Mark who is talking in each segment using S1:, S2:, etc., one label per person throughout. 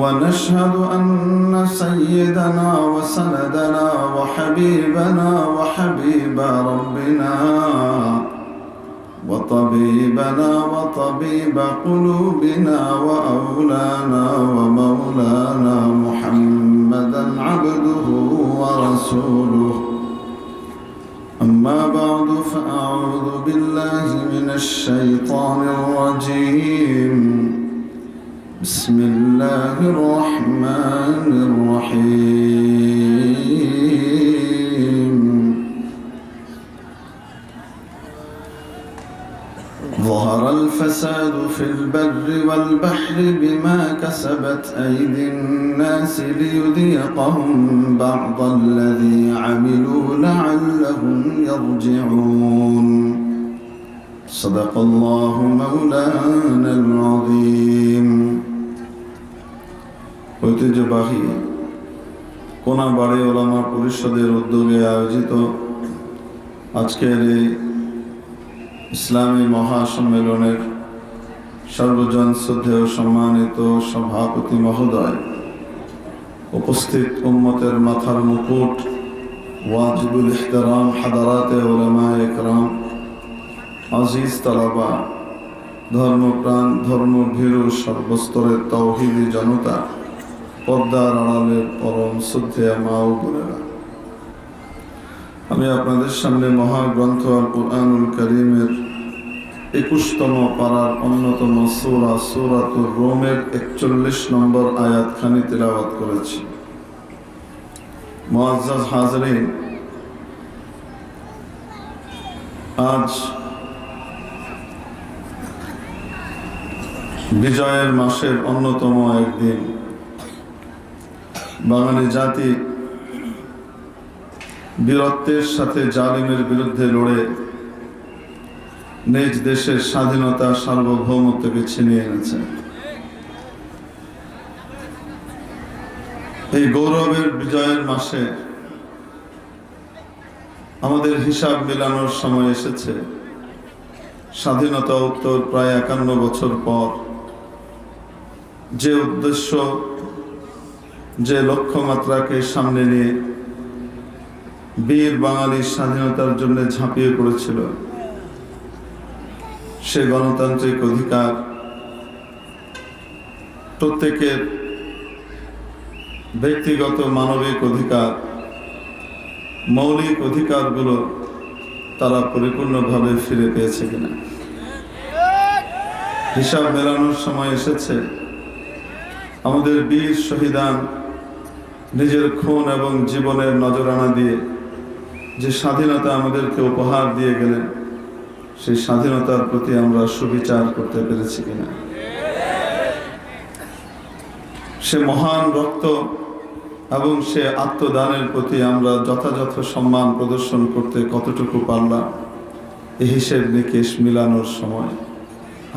S1: ونشهد أن سيدنا وسندنا وحبيبنا وحبيب ربنا وطبيبنا وطبيب قلوبنا وأولانا ومولانا محمدا عبده ورسوله. أما بعد فأعوذ بالله من الشيطان الرجيم. بسم الله الرحمن الرحيم. ظهر الفساد في البر والبحر بما كسبت أيدي الناس ليذيقهم بعض الذي عملوا لعلهم يرجعون. صدق الله مولانا العظيم. ঐতিহ্যবাহী কোনাবাড়ি ওলামা পরিষদের উদ্যোগে আয়োজিত আজকের এই ইসলামী মহাসম্মেলনের সর্বজন শ্রদ্ধেয় সম্মানিত সভাপতি মহোদয়, উপস্থিত উম্মতের মাথার মুকুট, ওয়াজিবুল ইহতারাম, হাদারাতে ওলামা একরাম, আজিজ তালাবা, ধর্মপ্রাণ, ধর্মভীরু, সর্বস্তরের তৌহিদি জনতা পর্দার আড়ালের পরম শ্রদ্ধেয়া মা ও আমি আপনাদের সামনে মহাগ্রন্থ আল কোরআনুল করিমের একুশতম পাড়ার অন্যতম সুরা, সুরাতুর রোমের একচল্লিশ নম্বর আয়াতখানি তেলাওয়াত করেছি। মোয়াজ্জাজ হাজরিন, আজ বিজয়ের মাসের অন্যতম একদিন। বাঙালি জাতি বীরত্বের সাথে জালিমের বিরুদ্ধে লড়ে নিজ দেশের স্বাধীনতা সার্বভৌমত্বকে ছিনিয়ে এনেছে। এই গৌরবের বিজয়ের মাসে আমাদের হিসাব মেলানোর সময় এসেছে। স্বাধীনতা উত্তর প্রায় একান্ন বছর পর যে উদ্দেশ্য যে লক্ষ্যমাত্রাকে সামনে নিয়ে বীর বাঙালির স্বাধীনতার জন্য ঝাঁপিয়ে পড়েছিল, সে গণতান্ত্রিক অধিকার প্রত্যেকের ব্যক্তিগত মানবিক অধিকার, মৌলিক অধিকারগুলো তারা পরিপূর্ণভাবে ফিরে পেয়েছে কিনা। হিসাব মেলানোর সময় এসেছে, আমাদের বীর শহীদান নিজের খুন এবং জীবনের নজরানা দিয়ে যে স্বাধীনতা আমাদেরকে উপহার দিয়ে গেলেন, সেই স্বাধীনতার প্রতি আমরা সুবিচার করতে পেরেছি কিনা? সে মহান রক্ত এবং সে আত্মদানের প্রতি আমরা যথাযথ সম্মান প্রদর্শন করতে কতটুকু পারলাম এই হিসেব নিকেশ মিলানোর সময়।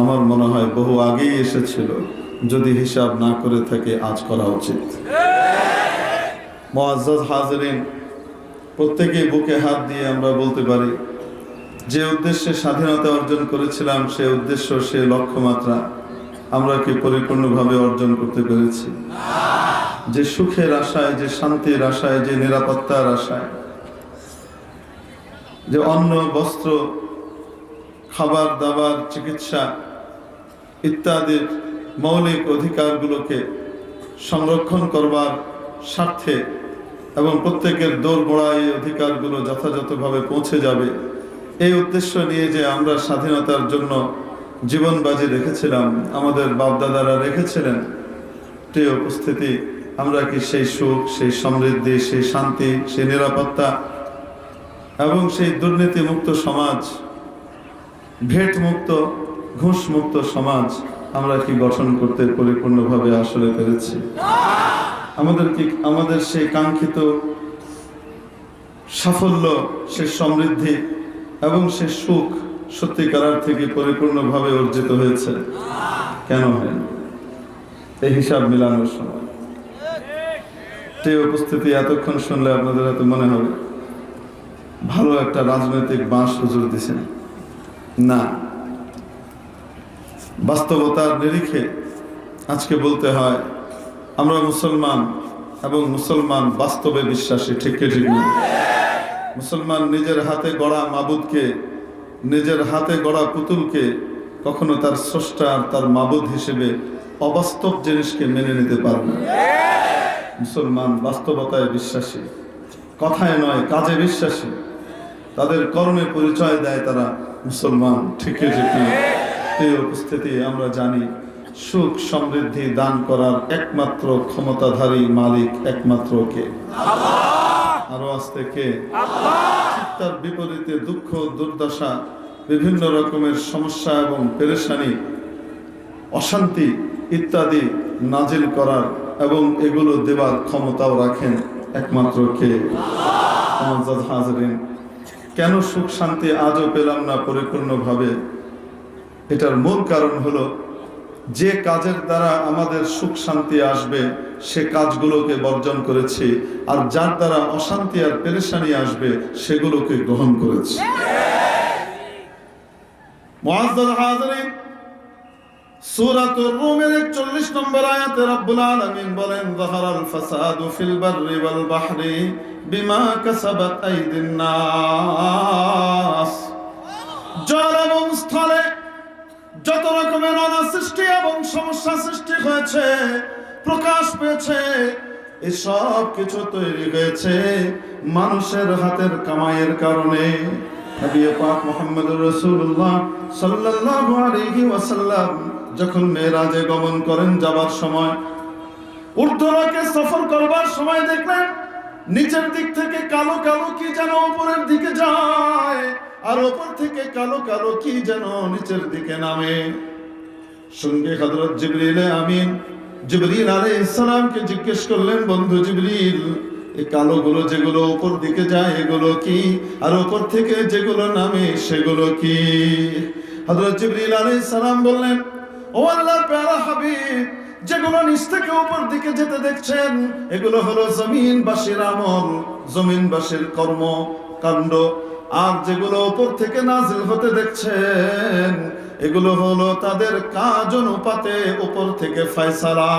S1: আমার মনে হয় বহু আগেই এসেছিল, যদি হিসাব না করে থাকে, আজ করা উচিত। মোয়াজ্জাজ হাজরিন, প্রত্যেকেই বুকে হাত দিয়ে আমরা বলতে পারি, যে উদ্দেশ্যে স্বাধীনতা অর্জন করেছিলাম, সে উদ্দেশ্য, সে লক্ষ্যমাত্রা আমরা কি পরিপূর্ণভাবে অর্জন করতে পেরেছি? যে সুখের আশায়, যে শান্তির আশায়, যে নিরাপত্তার আশায়, যে অন্ন, বস্ত্র, খাবার, দাবার, চিকিৎসা ইত্যাদির মৌলিক অধিকারগুলোকে সংরক্ষণ করবার স্বার্থে এবং প্রত্যেকের দৌড় এই অধিকারগুলো যথাযথভাবে পৌঁছে যাবে। এই উদ্দেশ্য নিয়ে যে আমরা স্বাধীনতার জন্য জীবন বাজি রেখেছিলাম, আমাদের বাপদাদারা রেখেছিলেন প্রিয় উপস্থিতি, আমরা কি সেই সুখ, সেই সমৃদ্ধি, সেই শান্তি, সেই নিরাপত্তা এবং সেই দুর্নীতি মুক্ত সমাজ ভেট মুক্ত ঘুষ মুক্ত সমাজ আমরা কি গঠন করতে পরিপূর্ণভাবে আসলে পেরেছি? আমাদের কি আমাদের সেই কাঙ্ক্ষিত সাফল্য সে সমৃদ্ধি এবং সে সুখ সত্যিকার থেকে পরিপূর্ণভাবে অর্জিত হয়েছে? কেন হয়নি? এই হিসাব মিলানোর সময়। সেই উপস্থিতি এতক্ষণ শুনলে আপনাদের হয়তো মনে হবে, ভালো একটা রাজনৈতিক বাঁশ হুজুর দিছেন। না। বাস্তবতার নিরিখে আজকে বলতে হয় আমরা মুসলমান এবং মুসলমান বাস্তবে বিশ্বাসী, ঠিক ঠিক মুসলমান নিজের হাতে গড়া মাবুদকে, নিজের হাতে গড়া পুতুলকে কখনো তার স্রষ্টা তার মাবুদ হিসেবে অবাস্তব জিনিসকে মেনে নিতে পারে না। মুসলমান বাস্তবতায় বিশ্বাসী, কথায় নয়, কাজে বিশ্বাসী। তাদের কর্মে পরিচয় দেয় তারা মুসলমান, ঠিক এই উপস্থিতি আমরা জানি সুখ সমৃদ্ধি দান করার একমাত্র ক্ষমতাধারী মালিক একমাত্র কে? আরও আসতে কে? তার বিপরীতে দুঃখ দুর্দশা বিভিন্ন রকমের সমস্যা এবং পেরেশানি অশান্তি ইত্যাদি নাজিল করার এবং এগুলো দেবার ক্ষমতাও রাখেন একমাত্র কে? হাজরিন কেন সুখ শান্তি আজও পেলাম না পরিপূর্ণভাবে? এটার মূল কারণ হলো যে কাজের দ্বারা আমাদের সুখ শান্তি আসবে, সে কাজগুলোকে বর্জন করেছি, আর যার দ্বারা অশান্তি আর পেরেশানি আসবে, সেগুলোকে গ্রহণ করেছি। মুআজ্জাজ হাজরিন সূরাতুর রুমের 41 নম্বর আয়াতে রব্বুল আলামিন বলেন ফাসাদু ফিল বাররি ওয়াল বাহরি বিমা কাসাবাত আইদিন নাস। জল এবং স্থলে যত রকমের অনা সৃষ্টি এবং সমস্যা সৃষ্টি হয়েছে, প্রকাশ পেয়েছে এসব কিছু তৈরি হয়েছে মানুষের হাতের কামাইয়ের কারণে। মুহাম্মদ রাসূলুল্লাহ সাল্লাল্লাহু আলাইহি ওয়াসাল্লাম যখন মেরাজে গমন করেন যাবার সময়, ঊর্ধ্বলোকে সফর করবার সময় দেখলেন, নিচের দিক থেকে কালো কালো কি যেন উপরের দিকে যায়। আর ওপর থেকে কালো কালো কি যেন নিচের দিকে নামে। সঙ্গে হযরত জিবরিল, আমিন। জিবরিল আলাইহিস সালামকে জিজ্ঞেস করলেন, বন্ধু জিবরিল এই কালো গুলো যেগুলো উপর দিকে যায়, এগুলো কি? আর উপর থেকে যেগুলো নামে, সেগুলো কি? হযরত জিবরিল আলাইহিস সালাম বললেন, ও আল্লাহর প্যারা হাবিব, যেগুলো নিচ থেকে উপর দিকে যেতে দেখছেন, এগুলো হলো জমিনবাসীর আমল, জমিনবাসীর কর্ম, কাণ্ড আর যেগুলো উপর থেকে নাজিল হতে দেখছেন, এগুলো হলো তাদের কাজ অনুপাতে উপর থেকে ফয়সালা।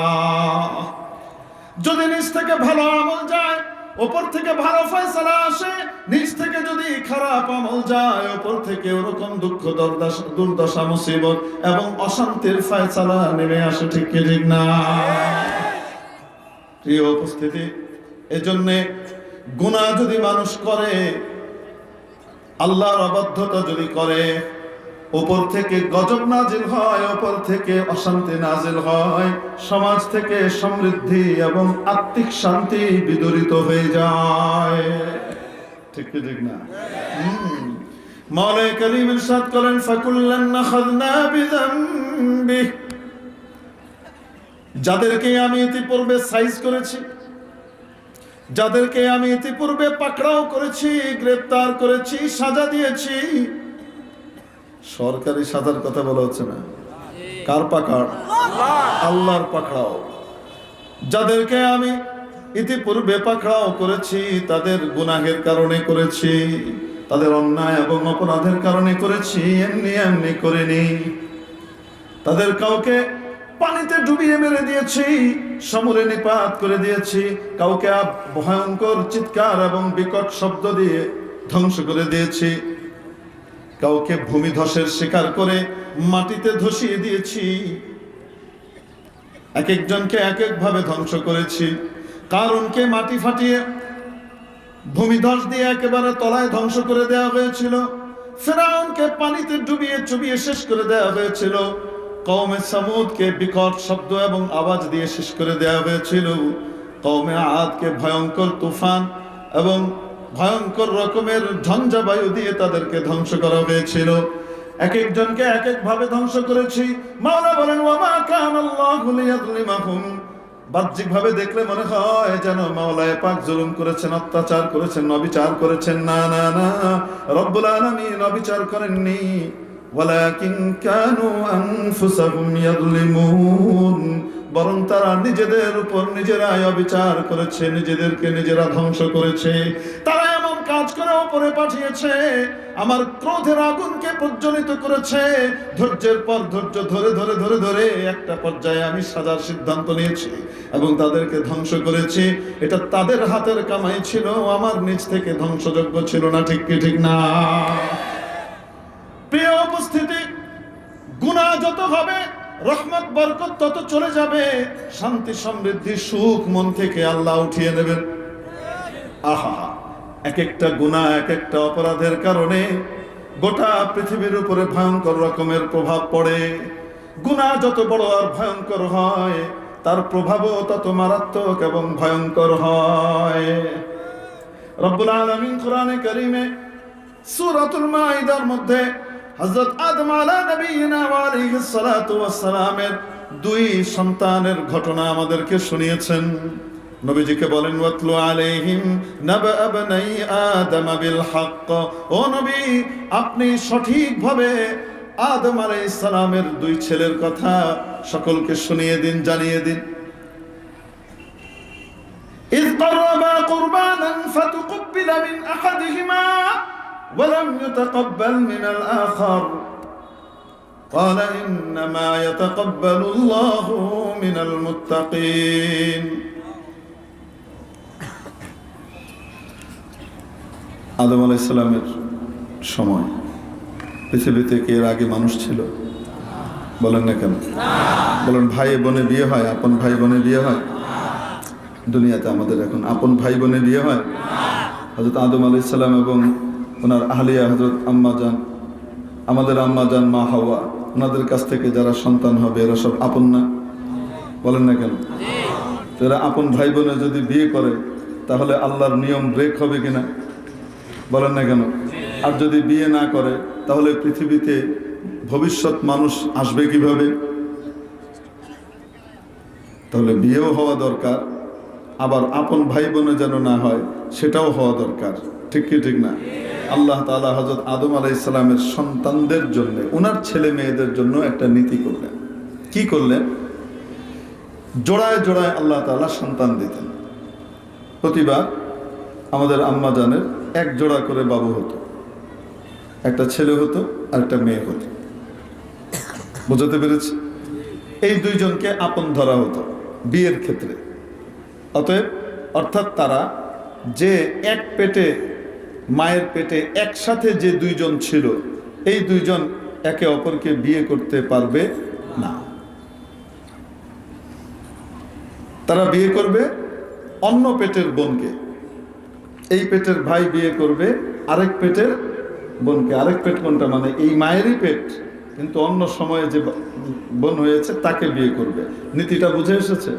S1: যদি নিচ থেকে ভালো আমল যায় ওপর থেকে ভালো ফয়সালা আসে, নিচ থেকে যদি খারাপ আমল যায় ওপর থেকে ওরকম দুঃখ, দুর্দশা মুসিবত এবং অশান্তির ফয়সালা নেমে আসে, ঠিক ঠিক না? প্রিয় উপস্থিতি, এজন্যে গুনাহ যদি মানুষ করে আল্লাহর অবাধ্যতা যদি করে উপর থেকে গজব নাজিল হয় উপর থেকে অশান্তি নাজিল হয়, সমাজ থেকে সমৃদ্ধি এবং আত্মিক শান্তি বিদরিত হয়ে যায়। ঠিক ঠিক না? হুম। মাওলাই করিম ইরশাদ করেন, ফাকুল্লান নাখাযনা বিযামবিহি। যাদেরকে আমি ইতিপূর্বে সাইজ করেছি যাদেরকে আমি ইতিপূর্বে পাকড়াও করেছি, গ্রেপ্তার করেছি, সাজা দিয়েছি, সরকারি সাজার কথা বলা হচ্ছে না। কার পাকড়? আল্লাহর পাকড়াও। যাদেরকে আমি ইতিপূর্বে পাকড়াও করেছি, তাদের গুনাহের কারণে করেছি, তাদের অন্যায় এবং অপরাধের কারণে করেছি, এমনি এমনি করিনি। তাদের কাউকে পানিতে ডুবিয়ে মেরে দিয়েছি সমরে নিপাত করে দিয়েছি, কাউকে ভয়ঙ্কর চিৎকার এবং বিকট শব্দ দিয়ে ধ্বংস করে দিয়েছি। কাউকে ভূমিধসের শিকার করে মাটিতে ধসিয়ে দিয়েছি। এক একজনকে এক এক ভাবে ধ্বংস করেছি। কারণকে মাটি ফাটিয়ে ভূমিধস দিয়ে একেবারে তলায় ধ্বংস করে দেওয়া হয়েছিল। ফেরাউনকে পানিতে ডুবিয়ে চুবিয়ে শেষ করে দেওয়া হয়েছিল। কৌমে সামুদকে বিকট শব্দ এবং আওয়াজ দিয়ে শেষ করে দেওয়া হয়েছিল। কৌমে আদকে ভয়ঙ্কর তুফান এবং ভয়ঙ্কর রকমের ঝঞ্ঝা বায়ু দিয়ে তাদেরকে ধ্বংস করা হয়েছিল। এক একজনকে এক এক ভাবে ধ্বংস করেছি। মাওলা বলেন, ওয়ামা কান আল্লাহু লিয়াযলিমাহুম। বাহ্যিক ভাবে দেখলে মনে হয় যেন মাওলায় পাক জুলুম করেছেন, অত্যাচার করেছেন নবিচার করেছেন। না না না। রব্বুল আলামিন নবিচার করেননি। ওয়ালাকিন কানু আনফুসাহুম ইয়াযলিমুন, বরং তারা নিজেদের উপর নিজেরাই অবিচার করেছে, নিজেদেরকে নিজেরা ধ্বংস করেছে। তারা এমন কাজ করে উপরে পাঠিয়েছে, আমার ক্রোধের আগুনকে প্রজ্বলিত করেছে। ধৈর্যের পর ধৈর্য ধরে ধরে ধরে ধরে একটা পর্যায়ে আমি সাজার সিদ্ধান্ত নিয়েছি এবং তাদেরকে ধ্বংস করেছি। এটা তাদের হাতের কামাই ছিল আমার নিজ থেকে ধ্বংসযোগ্য ছিল না, ঠিক কি, ঠিক না? প্রিয় উপস্থিতি গুণা যত হবে, রহমত, বরকত তত চলে যাবে। শান্তি, সমৃদ্ধি, সুখ, মন থেকে আল্লাহ উঠিয়ে নেবেন আহা এক একটা গুণা এক একটা অপরাধের কারণে গোটা পৃথিবীর উপরে ভয়ঙ্কর রকমের প্রভাব পড়ে। গুণা যত বড় আর ভয়ঙ্কর হয়, তার প্রভাবও তত মারাত্মক এবং ভয়ঙ্কর হয়। রব্বুল আলামিন কোরআনে কারিমে সূরাতুল মাইদার মধ্যে হযরত আদম আলা নবিয়িনা ওয়া আলাইহিস সালাতু ওয়াস সালামের দুই সন্তানের ঘটনা আমাদেরকে শুনিয়েছেন নবীজিকে বলেন ওয়াতলু আলাইহিম নাবা আবনাই আদম বিল হক ও নবী আপনি সঠিকভাবে আদম আলাইহিস সালামের দুই ছেলের কথা সকলকে শুনিয়ে দিন জানিয়ে দিন إذ قربا قربانا فتقبل من أحدهما ولم يتقبل من الآخر قال إنما يتقبل الله من المتقين আদম আলাইসালামের সময় পৃথিবীতে কি এর আগে মানুষ ছিল বলেন না কেন বলেন ভাই বোনে বিয়ে হয় আপন ভাই বোনে বিয়ে হয় দুনিয়াতে আমাদের এখন আপন ভাই বোনে বিয়ে হয় হজরত আদম আলাইসাল্লাম এবং ওনার আহলিয়া হজরত আম্মা যান আমাদের আম্মা যান মা হাওয়া, ওনাদের কাছ থেকে যারা সন্তান হবে এরা সব আপন না? বলেন না কেন? এরা আপন ভাই বোনে যদি বিয়ে করে, তাহলে আল্লাহর নিয়ম ব্রেক হবে কিনা? বলেন না কেন? আর যদি বিয়ে না করে, তাহলে পৃথিবীতে ভবিষ্যৎ মানুষ আসবে কীভাবে? তাহলে বিয়েও হওয়া দরকার, আবার আপন ভাই বোনে যেন না হয়, সেটাও হওয়া দরকার। ঠিক কি, ঠিক না? আল্লাহ তালা হজরত আদম আলাইসালামের সন্তানদের জন্য ওনার ছেলে মেয়েদের জন্য একটা নীতি করলেন। কি করলেন? জোড়ায় জোড়ায় আল্লাহ তালা সন্তান দিতেন। প্রতিবার আমাদের আম্মা জানের এক জোড়া করে বাবু হতো। একটা ছেলে হতো আর একটা মেয়ে হতো। বুঝতে পেরেছি? এই দুইজনকে আপন ধরা হতো বিয়ের ক্ষেত্রে। অতএব, অর্থাৎ তারা যে এক পেটে মায়ের পেটে একসাথে যে দুইজন ছিল, এই দুইজন একে অপরকে বিয়ে করতে পারবে না। তারা বিয়ে করবে অন্য পেটের বোনকে। এই পেটের ভাই বিয়ে করবে আরেক পেটের বোনকে। আরেক পেট কোনটা? মানে এই মায়েরই পেট, কিন্তু অন্য সময়ে যে বোন হয়েছে তাকে বিয়ে করবে। নীতিটা বুঝে এসেছে?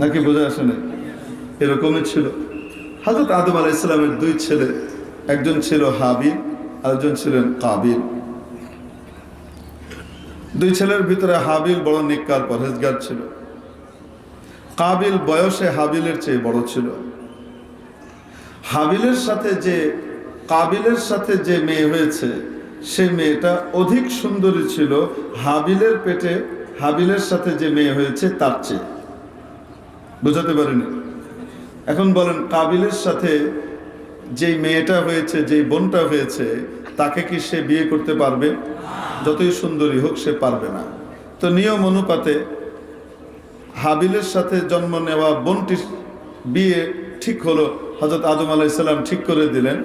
S1: নাকি বুঝে আসেনি? এরকমই ছিল। হাজরত আদম আলাহ ইসলামের দুই ছেলে, একজন ছিল হাবিব, আরেকজন ছিলেন কাবিল। দুই ছেলের ভিতরে হাবিল বড় নিকার, পরহেজগার ছিল। কাবিল বয়সে হাবিলের চেয়ে বড় ছিল। হাবিলের সাথে যে, কাবিলের সাথে যে মেয়ে হয়েছে, সে মেয়েটা অধিক সুন্দরী ছিল। হাবিলের পেটে হাবিলের সাথে যে মেয়ে হয়েছে, তার চেয়ে। বুঝাতে পারিনি? এখন বলেন, কাবিলের সাথে যেই মেয়েটা হয়েছে, যেই বোনটা হয়েছে, তাকে কি সে বিয়ে করতে পারবে? যতই সুন্দরী হোক, সে পারবে না। তো নিয়ম অনুপাতে হাবিলের সাথে জন্ম নেওয়া বোনটির বিয়ে ঠিক হলো হজরত আদম আলাইসাল্লাম ঠিক করে দিলেন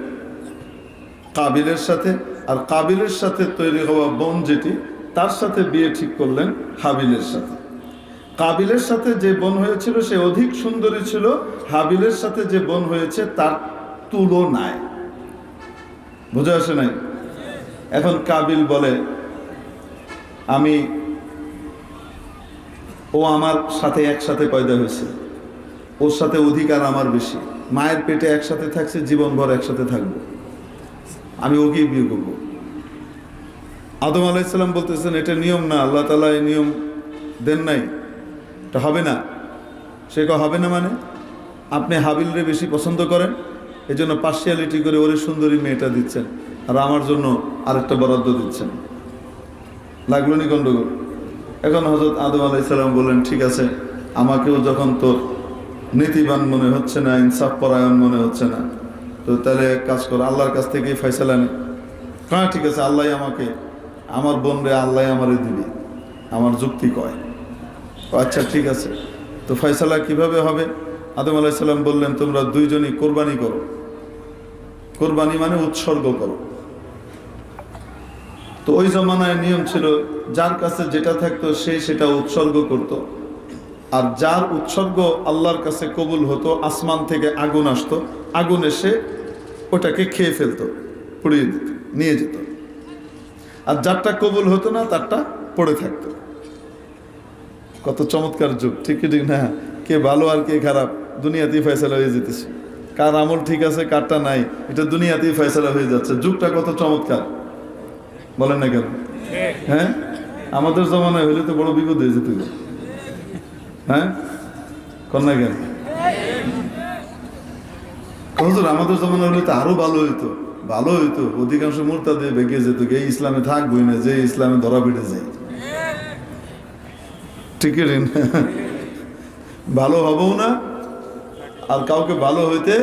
S1: কাবিলের সাথে। আর কাবিলের সাথে তৈরি হওয়া বোন যেটি, তার সাথে বিয়ে ঠিক করলেন হাবিলের সাথে। কাবিলের সাথে যে বোন হয়েছিল, সে অধিক সুন্দরী ছিল। হাবিলের সাথে যে বোন হয়েছে, তার তুলনায়। বুঝে আসে নাই? এখন কাবিল বলে, আমি, ও আমার সাথে একসাথে পয়দা হয়েছে। ওর সাথে অধিকার আমার বেশি। মায়ের পেটে একসাথে থাকছে, জীবনভর একসাথে থাকব। আমি ওকেই বিয়ে করব। আদম আলাইসাল্লাম বলতেছেন, এটা নিয়ম না, আল্লাহ তালা এই নিয়ম দেন নাই। এটা হবে না। সে হবে না মানে? আপনি হাবিলরে বেশি পছন্দ করেন? এই জন্য পার্সিয়ালিটি করে ওরে সুন্দরী মেয়েটা দিচ্ছেন আর আমার জন্য আরেকটা বরাদ্দ দিচ্ছেন। লাগল নি গণ্ডগোল এখন হজরত আদম আলাইসাল্লাম বললেন, ঠিক আছে, আমাকেও যখন তোর নীতিবান মনে হচ্ছে না, ইনসাফ পরায়ণ মনে হচ্ছে না, তো তাহলে কাজ কর, আল্লাহর কাছ থেকেই ফয়সালা নে। হ্যাঁ ঠিক আছে আল্লাহ আমাকে, আমার বোন রে আল্লাহ আমারে দিবি, আমার যুক্তি কয়। আচ্ছা ঠিক আছে। তো ফয়সালা কীভাবে হবে? আদম আলাইসাল্লাম বললেন, তোমরা দুইজনই কোরবানি করো। কোরবানি মানে উৎসর্গ করো। তো ওই জমানায় নিয়ম ছিল, যার কাছে যেটা থাকতো, সে সেটা উৎসর্গ করত। আর যার উৎসর্গ আল্লাহর কাছে কবুল হতো, আসমান থেকে আগুন আসতো। আগুন এসে ওটাকে খেয়ে ফেলতো, পুড়িয়ে দিত, নিয়ে যেত। আর যারটা কবুল হতো না, তারটা পড়ে থাকতো। কত চমৎকার যুগ, ঠিক ঠিক না? কে ভালো আর কে খারাপ, দুনিয়াতেই ফয়সলা হয়ে যেতেছে। কার আমল ঠিক আছে, কারটা নাই, এটা দুনিয়াতেই ফয়সলা হয়ে যাচ্ছে। যুগটা কত চমৎকার। বলেন না কেন? হ্যাঁ? আমাদের জমানায় হইলে তো বড় বিপদ হয়ে যেত। হ্যাঁ? কন্যা কেন? হুজুর, আমাদের জমানা হলে তো আরও ভালো হইতো। ভালো হইতো, অধিকাংশ মূর্তা দিয়ে বেঁকে যেত এই ইসলামে থাকবই না, যে ইসলামে ধরা পেটে যায়। ঠিক ভালো হবও না। আর কাউকে ভালো হইতে